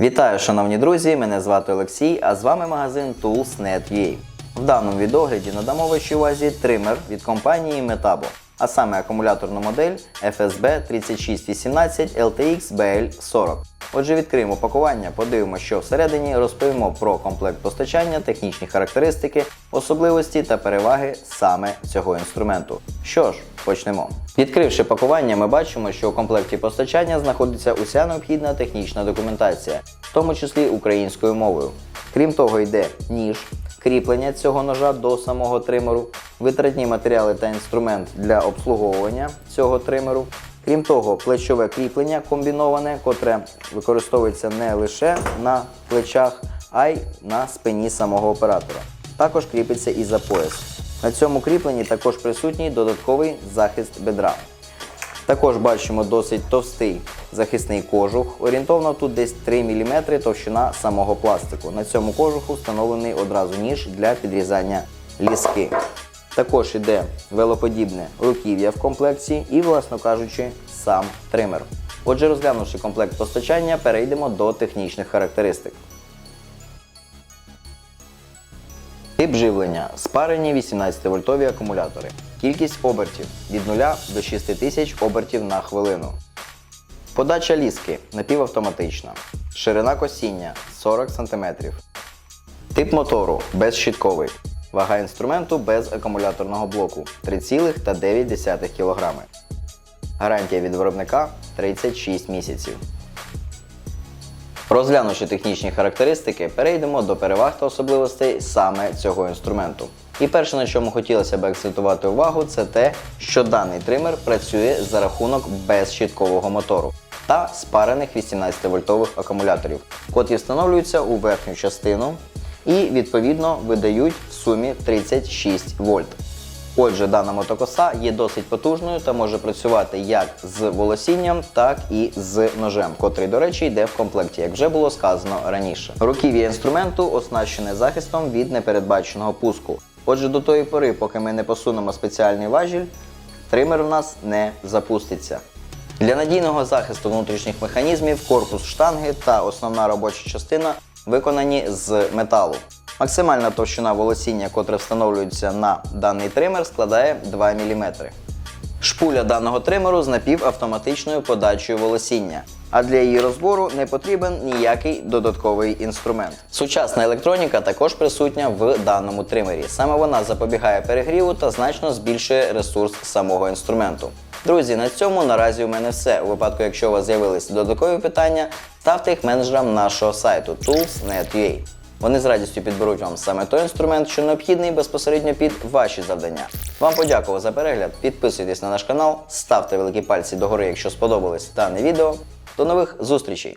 Вітаю, шановні друзі! Мене звати Олексій, а з вами магазин Tools.net.ua. В даному відогляді надамо вашій увазі тример від компанії Metabo, а саме акумуляторну модель FSB 3618 LTX BL40. Отже, відкриємо пакування, подивимося, що всередині, розповімо про комплект постачання, технічні характеристики, особливості та переваги саме цього інструменту. Що ж, почнемо. Відкривши пакування, ми бачимо, що у комплекті постачання знаходиться уся необхідна технічна документація, в тому числі українською мовою. Крім того, йде ніж, кріплення цього ножа до самого тримеру, витратні матеріали та інструмент для обслуговування цього тримеру. Крім того, плечове кріплення комбіноване, котре використовується не лише на плечах, а й на спині самого оператора. Також кріпиться і за пояс. На цьому кріпленні також присутній додатковий захист бедра. Також бачимо досить товстий захисний кожух. Орієнтовно тут десь 3 мм товщина самого пластику. На цьому кожуху встановлений одразу ніж для підрізання ліски. Також іде велоподібне руків'я в комплекті і, власно кажучи, сам тример. Отже, розглянувши комплект постачання, перейдемо до технічних характеристик. Тип живлення спарені 18-вольтові акумулятори. Кількість обертів від 0 до 6000 обертів на хвилину. Подача ліски напівавтоматична. Ширина косіння 40 см. Тип мотору безщітковий. Вага інструменту без акумуляторного блоку 3,9 кг. Гарантія від виробника 36 місяців. Розглянувши технічні характеристики, перейдемо до переваг та особливостей саме цього інструменту. І перше, на чому хотілося б акцентувати увагу, це те, що даний тример працює за рахунок безщіткового мотору та спарених 18-вольтових акумуляторів, котрі встановлюються у верхню частину і відповідно видають в сумі 36 вольт. Отже, дана мотокоса є досить потужною та може працювати як з волосінням, так і з ножем, котрий, до речі, йде в комплекті, як вже було сказано раніше. Руків'я інструменту оснащене захистом від непередбаченого пуску. Отже, до тої пори, поки ми не посунемо спеціальний важіль, тример у нас не запуститься. Для надійного захисту внутрішніх механізмів корпус штанги та основна робоча частина виконані з металу. Максимальна товщина волосіння, котре встановлюється на даний тример, складає 2 мм. Шпуля даного тримеру з напівавтоматичною подачею волосіння, а для її розбору не потрібен ніякий додатковий інструмент. Сучасна електроніка також присутня в даному тримері. Саме вона запобігає перегріву та значно збільшує ресурс самого інструменту. Друзі, на цьому наразі у мене все. У випадку, якщо у вас з'явилися додаткові питання, ставте їх менеджерам нашого сайту tools.net.ua. Вони з радістю підберуть вам саме той інструмент, що необхідний безпосередньо під ваші завдання. Вам подякував за перегляд, підписуйтесь на наш канал, ставте великі пальці догори, якщо сподобалось дане відео. До нових зустрічей!